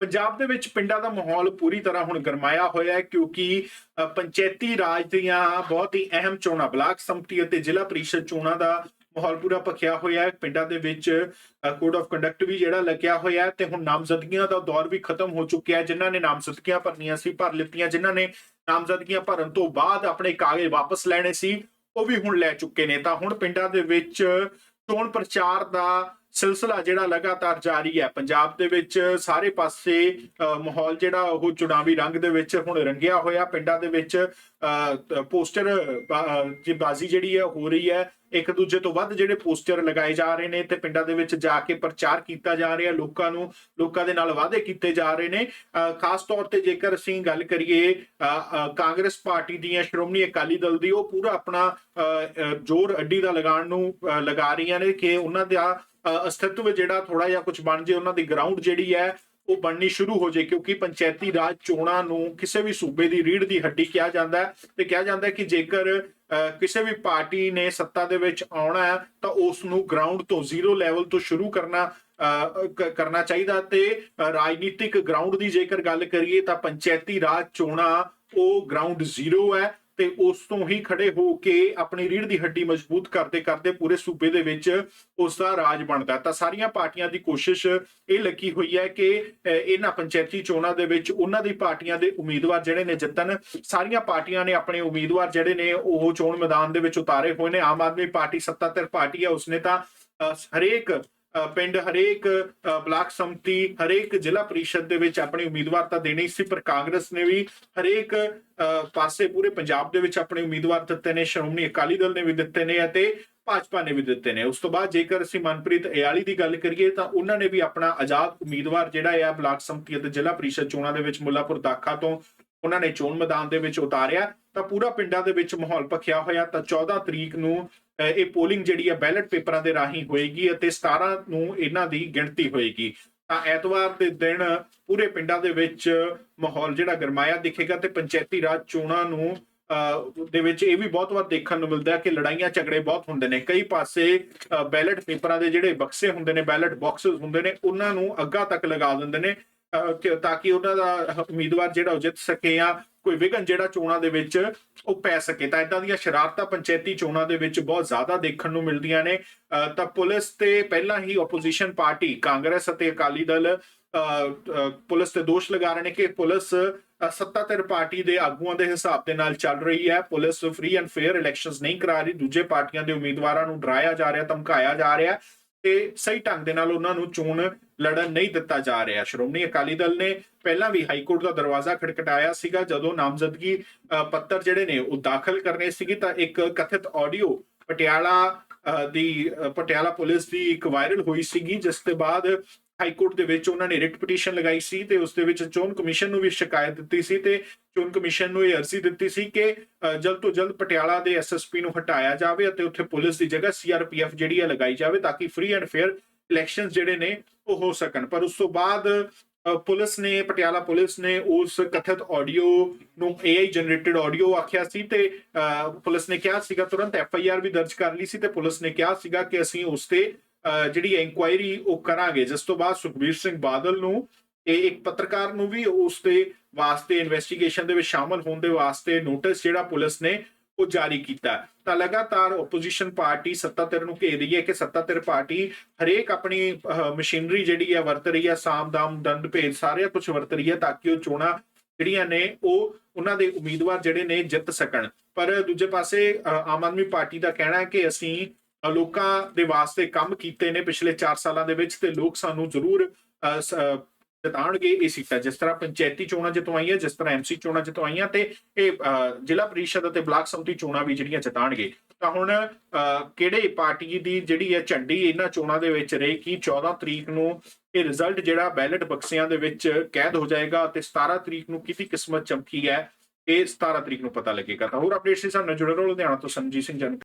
ਪੰਜਾਬ ਦੇ ਵਿੱਚ ਪਿੰਡਾਂ ਦਾ ਮਾਹੌਲ ਪੂਰੀ ਤਰ੍ਹਾਂ ਹੁਣ ਗਰਮਾਇਆ ਹੋਇਆ ਹੈ ਕਿਉਂਕਿ ਪੰਚਾਇਤੀ ਰਾਜ ਦੀਆਂ ਬਹੁਤ ਹੀ ਅਹਿਮ ਚੋਣਾਂ, ਬਲਾਕ ਸੰਮਤੀ ਅਤੇ ਜ਼ਿਲ੍ਹਾ ਪ੍ਰੀਸ਼ਦ ਚੋਣਾਂ ਦਾ ਮਾਹੌਲ ਪੂਰਾ ਭਖਿਆ ਹੋਇਆ ਹੈ। ਪਿੰਡਾਂ ਦੇ ਵਿੱਚ ਕੋਡ ਆਫ ਕੰਡਕਟ ਵੀ ਜਿਹੜਾ ਲੱਗਿਆ ਹੋਇਆ ਹੈ ਤੇ ਹੁਣ ਨਾਮਜ਼ਦਗੀਆਂ ਦਾ ਦੌਰ ਵੀ ਖਤਮ ਹੋ ਚੁੱਕਿਆ ਹੈ। ਜਿਨ੍ਹਾਂ ਨੇ ਨਾਮਜ਼ਦਗੀਆਂ ਭਰਨੀਆਂ ਸੀ, ਭਰ ਲਿੱਤੀਆਂ। ਜਿਨ੍ਹਾਂ ਨੇ ਨਾਮਜ਼ਦਗੀਆਂ ਭਰਨ ਤੋਂ ਬਾਅਦ ਆਪਣੇ ਕਾਗਜ਼ ਵਾਪਸ ਲੈਣੇ ਸੀ, ਉਹ ਵੀ ਹੁਣ ਲੈ ਚੁੱਕੇ ਨੇ। ਤਾਂ ਹੁਣ ਪਿੰਡਾਂ ਦੇ ਵਿੱਚ ਚੋਣ ਪ੍ਰਚਾਰ ਦਾ ਸਿਲਸਿਲਾ ਜਿਹੜਾ ਲਗਾਤਾਰ ਜਾਰੀ ਹੈ। ਪੰਜਾਬ ਦੇ ਵਿੱਚ ਸਾਰੇ ਪਾਸੇ ਮਾਹੌਲ ਜਿਹੜਾ ਉਹ ਚੁਣਾਵੀ ਰੰਗ ਦੇ ਵਿੱਚ ਹੁਣ ਰੰਗਿਆ ਹੋਇਆ। ਪਿੰਡਾਂ ਦੇ ਵਿੱਚ ਪੋਸਟਰ ਜੀ ਬਾਜ਼ੀ ਜਿਹੜੀ ਹੈ ਹੋ ਰਹੀ ਹੈ। ਇੱਕ ਦੂਜੇ ਤੋਂ ਵੱਧ ਜਿਹੜੇ ਪੋਸਟਰ ਲਗਾਏ ਜਾ ਰਹੇ ਨੇ ਤੇ ਪਿੰਡਾਂ ਦੇ ਵਿੱਚ ਜਾ ਕੇ ਪ੍ਰਚਾਰ ਕੀਤਾ ਜਾ ਰਿਹਾ। ਲੋਕਾਂ ਨੂੰ ਲੋਕਾਂ ਦੇ ਨਾਲ ਵਾਅਦੇ ਕੀਤੇ ਜਾ ਰਹੇ ਨੇ। ਅ, ਖਾਸ ਤੌਰ ਤੇ ਜੇਕਰ ਅਸੀਂ ਗੱਲ ਕਰੀਏ ਅ, ਕਾਂਗਰਸ ਪਾਰਟੀ ਦੀਆਂ ਸ਼੍ਰੋਮਣੀ ਅਕਾਲੀ ਦਲ ਦੀ ਉਹ ਪੂਰਾ ਆਪਣਾ ਅ, ਜ਼ੋਰ ਅੱਡੀ ਦਾ ਲਗਾਉਣ ਨੂੰ ਅ, ਲਗਾ ਰਹੀਆਂ ਨੇ ਕਿ ਉਹਨਾਂ ਦਾ ਅਸਤਿਤਵ ਜਿਹੜਾ ਥੋੜਾ ਜਿਹਾ ਕੁਝ ਬਣ ਜੇ ਉਹਨਾਂ ਦੀ ਗਰਾਊਂਡ ਜਿਹੜੀ ਹੈ ਉਹ ਬਣਨੀ ਸ਼ੁਰੂ ਹੋ ਜੇ ਕਿਉਂਕਿ ਪੰਚਾਇਤੀ ਰਾਜ ਚੋਣਾਂ ਨੂੰ ਕਿਸੇ ਵੀ ਸੂਬੇ ਦੀ ਰੀੜ ਦੀ ਹੱਡੀ ਕਿਹਾ ਜਾਂਦਾ ਹੈ ਤੇ ਕਿਹਾ ਜਾਂਦਾ ਹੈ ਕਿ ਜੇਕਰ ਕਿਸੇ ਵੀ ਪਾਰਟੀ ਨੇ ਸੱਤਾ ਦੇ ਵਿੱਚ ਆਉਣਾ ਹੈ ਤਾਂ ਉਸ ਨੂੰ ਗਰਾਊਂਡ ਤੋਂ ਜ਼ੀਰੋ ਲੈਵਲ ਤੋਂ ਸ਼ੁਰੂ ਕਰਨਾ ਅ, ਕਰਨਾ ਚਾਹੀਦਾ ਤੇ ਰਾਜਨੀਤਿਕ ਗਰਾਊਂਡ ਦੀ ਜੇਕਰ ਗੱਲ ਕਰੀਏ ਤਾਂ ਪੰਚਾਇਤੀ ਰਾਜ ਚੋਣਾਂ ਉਹ ਗਰਾਊਂਡ ਜ਼ੀਰੋ ਹੈ ਤੇ ਉਸ ਤੋਂ ਹੀ ਖੜੇ ਹੋ ਕੇ ਆਪਣੀ ਰੀੜ ਦੀ ਹੱਡੀ ਮਜ਼ਬੂਤ ਕਰਦੇ ਕਰਦੇ ਪੂਰੇ ਸੂਬੇ ਦੇ ਵਿੱਚ ਉਸ ਦਾ ਰਾਜ ਬਣਦਾ ਤਾਂ ਸਾਰੀਆਂ ਪਾਰਟੀਆਂ ਦੀ ਕੋਸ਼ਿਸ਼ ਇਹ ਲੱਗੀ ਹੋਈ ਹੈ ਕਿ ਇਹਨਾਂ ਪੰਚਾਇਤੀ ਚੋਣਾਂ ਦੇ ਵਿੱਚ ਉਹਨਾਂ ਦੀ ਪਾਰਟੀਆਂ ਦੇ ਉਮੀਦਵਾਰ ਜਿਹੜੇ ਨੇ ਜਿੱਤਣ। ਸਾਰੀਆਂ ਪਾਰਟੀਆਂ ਨੇ ਆਪਣੇ ਉਮੀਦਵਾਰ ਜਿਹੜੇ ਨੇ ਉਹ ਚੋਣ ਮੈਦਾਨ ਦੇ ਵਿੱਚ ਉਤਾਰੇ ਹੋਏ ਨੇ। ਆਮ ਆਦਮੀ ਪਾਰਟੀ ਸੱਤਾਧਰ ਪਾਰਟੀ ਹੈ ਉਸਨੇ ਤਾਂ ਅ, ਹਰੇਕ ਪਿੰਡ ਹਰੇਕ ਬਲਾਕ ਸੰਮਤੀ, ਹਰੇਕ ਜ਼ਿਲ੍ਹਾ ਪ੍ਰੀਸ਼ਦ ਦੇ ਵਿੱਚ ਆਪਣੇ ਉਮੀਦਵਾਰ ਤਾਂ ਦੇਣੇ ਸੀ, ਪਰ ਕਾਂਗਰਸ ਨੇ ਵੀ ਹਰੇਕ ਪਾਸੇ ਪੂਰੇ ਪੰਜਾਬ ਦੇ ਵਿੱਚ ਆਪਣੇ ਉਮੀਦਵਾਰ ਦਿੱਤੇ ਨੇ, ਸ਼੍ਰੋਮਣੀ ਅਕਾਲੀ ਦਲ ਨੇ ਵੀ ਦਿੱਤੇ ਨੇ ਅਤੇ ਭਾਜਪਾ ਨੇ ਵੀ ਦਿੱਤੇ ਨੇ। ਉਸ ਤੋਂ ਬਾਅਦ ਜੇਕਰ ਅਸੀਂ ਮਨਪ੍ਰੀਤ ਇਆਲੀ ਦੀ ਗੱਲ ਕਰੀਏ ਤਾਂ ਉਹਨਾਂ ਨੇ ਵੀ ਆਪਣਾ ਆਜ਼ਾਦ ਉਮੀਦਵਾਰ ਜਿਹੜਾ ਆ ਬਲਾਕ ਸੰਮਤੀ ਅਤੇ ਜ਼ਿਲ੍ਹਾ ਪ੍ਰੀਸ਼ਦ ਚੋਣਾਂ ਦੇ ਵਿੱਚ ਮੁੱਲਾਪੁਰ ਦਾਖਾ ਤੋਂ ਉਹਨਾਂ ਨੇ ਚੋਣ ਮੈਦਾਨ ਦੇ ਵਿੱਚ ਉਤਾਰਿਆ। ਤਾਂ ਪੂਰਾ ਪਿੰਡਾਂ ਦੇ ਵਿੱਚ ਮਾਹੌਲ ਭਖਿਆ ਹੋਇਆ। ਤਾਂ 14 ਤਰੀਕ ਨੂੰ ਇਹ ਪੋਲਿੰਗ ਜਿਹੜੀ ਹੈ ਬੈਲਟ ਪੇਪਰਾਂ ਦੇ ਰਾਹੀਂ ਹੋਏਗੀ ਅਤੇ 17 ਨੂੰ ਇਹਨਾਂ ਦੀ ਗਿਣਤੀ ਹੋਏਗੀ। ਤਾਂ ਐਤਵਾਰ ਦੇ ਦਿਨ ਪੂਰੇ ਪਿੰਡਾਂ ਦੇ ਵਿੱਚ ਮਾਹੌਲ ਜਿਹੜਾ ਗਰਮਾਇਆ ਦਿਖੇਗਾ ਤੇ ਪੰਚਾਇਤੀ ਰਾਜ ਚੋਣਾਂ ਨੂੰ ਅ, ਦੇ ਵਿੱਚ ਇਹ ਵੀ ਬਹੁਤ ਵਾਰ ਦੇਖਣ ਨੂੰ ਮਿਲਦਾ ਹੈ ਕਿ ਲੜਾਈਆਂ ਝਗੜੇ ਬਹੁਤ ਹੁੰਦੇ ਨੇ। ਕਈ ਪਾਸੇ ਬੈਲਟ ਪੇਪਰਾਂ ਦੇ ਜਿਹੜੇ ਬਕਸੇ ਹੁੰਦੇ ਨੇ ਬੈਲਟ ਬਾਕਸਸ ਹੁੰਦੇ ਨੇ ਉਹਨਾਂ ਨੂੰ ਅੱਗਾ ਤੱਕ ਲਗਾ ਦਿੰਦੇ ਨੇ। ਤਾਂ ਕਿ ਉਹਨਾਂ ਦਾ ਉਮੀਦਵਾਰ ਜਿਹੜਾ ਉਹ ਜਿੱਤ ਸਕੇ ਜਾਂ ਕੋਈ ਵਿਘਨ ਜਿਹੜਾ ਚੋਣਾਂ ਦੇ ਵਿੱਚ ਉਹ ਪੈ ਸਕੇ। ਤਾਂ ਇਦਾਂ ਦੀਆਂ ਸ਼ਰਾਰਤਾਂ ਪੰਚਾਇਤੀ ਚੋਣਾਂ ਦੇ ਵਿੱਚ ਬਹੁਤ ਜ਼ਿਆਦਾ ਦੇਖਣ ਨੂੰ ਮਿਲਦੀਆਂ ਨੇ। ਤਾਂ ਪੁਲਿਸ ਤੇ ਪਹਿਲਾਂ ਹੀ ਆਪੋਜੀਸ਼ਨ ਪਾਰਟੀ ਕਾਂਗਰਸ ਅਤੇ ਅਕਾਲੀ ਦਲ ਪੁਲਿਸ ਤੇ ਦੋਸ਼ ਲਗਾ ਰਹੇ ਨੇ ਕਿ ਪੁਲਿਸ ਅ, ਸੱਤਾਧਰ ਪਾਰਟੀ ਦੇ ਆਗੂਆਂ ਦੇ ਹਿਸਾਬ ਦੇ ਨਾਲ ਚੱਲ ਰਹੀ ਹੈ। Police free and fair elections ਨਹੀਂ ਕਰਾ ਰਹੀ। ਦੂਜੇ ਪਾਰਟੀਆਂ ਦੇ ਉਮੀਦਵਾਰਾਂ ਨੂੰ ਡਰਾਇਆ ਜਾ ਰਿਹਾ ਧਮਕਾਇਆ ਜਾ ਰਿਹਾ। ਤੇ ਸਹੀ ਢੰਗ ਦੇ ਨਾਲ ਉਹਨਾਂ ਨੂੰ ਚੋਣ ਲੜਨ ਨਹੀਂ ਦਿੱਤਾ ਜਾ ਰਿਹਾ। ਸ਼੍ਰੋਮਣੀ ਅਕਾਲੀ ਦਲ ਨੇ ਪਹਿਲਾਂ ਵੀ ਹਾਈ ਕੋਰਟ ਦਾ ਦਰਵਾਜ਼ਾ ਖੜਕਟਾਇਆ ਸੀਗਾ ਜਦੋਂ ਨਾਮਜ਼ਦਗੀ ਪੱਤਰ ਜਿਹੜੇ ਨੇ ਉਹ ਦਾਖਲ ਕਰਨੇ ਸੀਗੇ ਤਾਂ ਇੱਕ ਕਥਿਤ ਆਡੀਓ ਪਟਿਆਲਾ ਅ, ਦੀ ਪਟਿਆਲਾ ਪੁਲਿਸ ਦੀ ਇੱਕ ਵਾਇਰਲ ਹੋਈ ਸੀਗੀ ਜਿਸ ਦੇ ਬਾਅਦ ਹਾਈ ਕੋਰਟ ਦੇ ਵਿੱਚ ਉਹਨਾਂ ਨੇ ਰਿਟ ਪਟੀਸ਼ਨ ਲਗਾਈ ਸੀ ਤੇ ਉਸ ਦੇ ਵਿੱਚ ਚੋਣ ਕਮਿਸ਼ਨ ਨੂੰ ਵੀ ਸ਼ਿਕਾਇਤ ਦਿੱਤੀ ਸੀ ਤੇ ਚੋਣ ਕਮਿਸ਼ਨ ਨੂੰ ਇਹ ਅਰਜ਼ੀ ਦਿੱਤੀ ਸੀ ਕਿ ਜਲਦ ਤੋਂ ਜਲਦ ਪਟਿਆਲਾ ਦੇ ਐਸਐਸਪੀ ਨੂੰ ਹਟਾਇਆ ਜਾਵੇ ਅਤੇ ਉੱਥੇ ਪੁਲਿਸ ਦੀ ਜਗ੍ਹਾ ਸੀਆਰਪੀਐਫ ਜਿਹੜੀ ਹੈ ਲਗਾਈ ਜਾਵੇ ਤਾਂ ਕਿ ਫ੍ਰੀ ਐਂਡ ਫੇਅਰ ਇਲੈਕਸ਼ਨਸ ਜਿਹੜੇ ਨੇ ਉਹ ਹੋ ਸਕਣ। ਪਰ ਉਸ ਤੋਂ ਬਾਅਦ ਪੁਲਿਸ ਨੇ, ਪਟਿਆਲਾ ਪੁਲਿਸ ਨੇ ਉਸ ਕਥਿਤ ਆਡੀਓ ਨੂੰ AI ਜਨਰੇਟਡ ਆਡੀਓ ਆਖਿਆ ਸੀ ਤੇ ਪੁਲਿਸ ਨੇ ਕਿਹਾ ਸੀਗਾ, ਤੁਰੰਤ ਐਫ ਆਈ ਆਰ ਵੀ ਦਰਜ ਕਰ ਲਈ ਸੀ ਤੇ ਪੁਲਿਸ ਨੇ ਕਿਹਾ ਸੀਗਾ ਕਿ ਅਸੀਂ ਉਸ ਤੇ ਜਿਹੜੀ ਇਨਕੁਆਇਰੀ ਉਹ ਕਰਾਂਗੇ। ਜਿਸ ਤੋਂ ਬਾਅਦ ਸੁਖਬੀਰ ਸਿੰਘ ਬਾਦਲ ਨੂੰ ਇਹ ਇੱਕ ਪੱਤਰਕਾਰ ਨੂੰ ਵੀ ਉਸ ਦੇ ਵਾਸਤੇ ਇਨਵੈਸਟੀਗੇਸ਼ਨ ਦੇ ਵਿੱਚ ਸ਼ਾਮਲ ਹੋਣ ਦੇ ਵਾਸਤੇ ਨੋਟਿਸ ਜਿਹੜਾ ਪੁਲਿਸ ਨੇ ਉਹ ਜਾਰੀ ਕੀਤਾ। ਤਾਂ ਲਗਾਤਾਰ ਆਪੋਜੀਸ਼ਨ ਪਾਰਟੀ ਸੱਤਾਧਿਰ ਨੂੰ ਘੇਰ ਰਹੀ ਹੈ ਕਿ ਸੱਤਾਧਿਰ ਪਾਰਟੀ ਹਰੇਕ ਆਪਣੀ ਅਹ, ਮਸ਼ੀਨਰੀ ਜਿਹੜੀ ਹੈ ਵਰਤ ਰਹੀ ਹੈ। ਸਾਮਦਾਮ ਦੰਡ ਭੇਦ ਸਾਰਿਆ ਕੁਝ ਵਰਤ ਰਹੀ ਹੈ ਤਾਂ ਕਿ ਉਹ ਚੋਣਾਂ ਜਿਹੜੀਆਂ ਨੇ ਉਹ ਉਹਨਾਂ ਦੇ ਉਮੀਦਵਾਰ ਜਿਹੜੇ ਨੇ ਜਿੱਤ ਸਕਣ। ਪਰ ਦੂਜੇ ਪਾਸੇ ਅਹ, ਆਮ ਆਦਮੀ ਪਾਰਟੀ ਦਾ ਕਹਿਣਾ ਹੈ ਕਿ ਅਸੀਂ ਲੋਕਾਂ ਦੇ ਵਾਸਤੇ ਕੰਮ ਕੀਤੇ ਨੇ ਪਿਛਲੇ 4 ਸਾਲਾਂ ਦੇ ਵਿੱਚ ਤੇ ਲੋਕ ਸਾਨੂੰ ਜ਼ਰੂਰ ਅਹ, ਜਿਤਾਉਣਗੇ ਇਹ ਸੀਟਾਂ। ਜਿਸ ਤਰ੍ਹਾਂ ਪੰਚਾਇਤੀ ਚੋਣਾਂ ਜਿਤਵਾਈਆਂ ਜਿਸ ਤਰ੍ਹਾਂ ਐਮਸੀ ਚੋਣਾਂ ਜਿਤਵਾਈਆਂ ਤੇ ਇਹ ਜ਼ਿਲ੍ਹਾ ਪ੍ਰੀਸ਼ਦ ਅਤੇ ਬਲਾਕ ਸੰਮਤੀ ਚੋਣਾਂ ਵੀ ਜਿਹੜੀਆਂ ਜਿਤਾਉਣਗੇ। ਤਾਂ ਹੁਣ ਕਿਹੜੇ ਪਾਰਟੀ ਦੀ ਜਿਹੜੀ ਹੈ ਝੰਡੀ ਇਹਨਾਂ ਚੋਣਾਂ ਦੇ ਵਿੱਚ ਰਹੇਗੀ? 14 ਤਰੀਕ ਨੂੰ ਇਹ ਰਿਜ਼ਲਟ ਜਿਹੜਾ ਬੈਲਟ ਬਕਸਿਆਂ ਦੇ ਵਿੱਚ ਕੈਦ ਹੋ ਜਾਏਗਾ ਤੇ 17 ਤਰੀਕ ਨੂੰ ਕਿਹਦੀ ਕਿਸਮਤ ਚਮਕੀ ਹੈ ਇਹ 17 ਤਰੀਕ ਨੂੰ ਪਤਾ ਲੱਗੇਗਾ। ਤਾਂ ਹੋਰ ਅਪਡੇਟਸ ਦੇ ਸਾਹਮਣੇ ਜੁੜੇ ਰਹੋ ਲੁਧਿਆਣਾ ਤੋਂ ਸੰਜੀਤ ਸਿੰਘ ਜਨ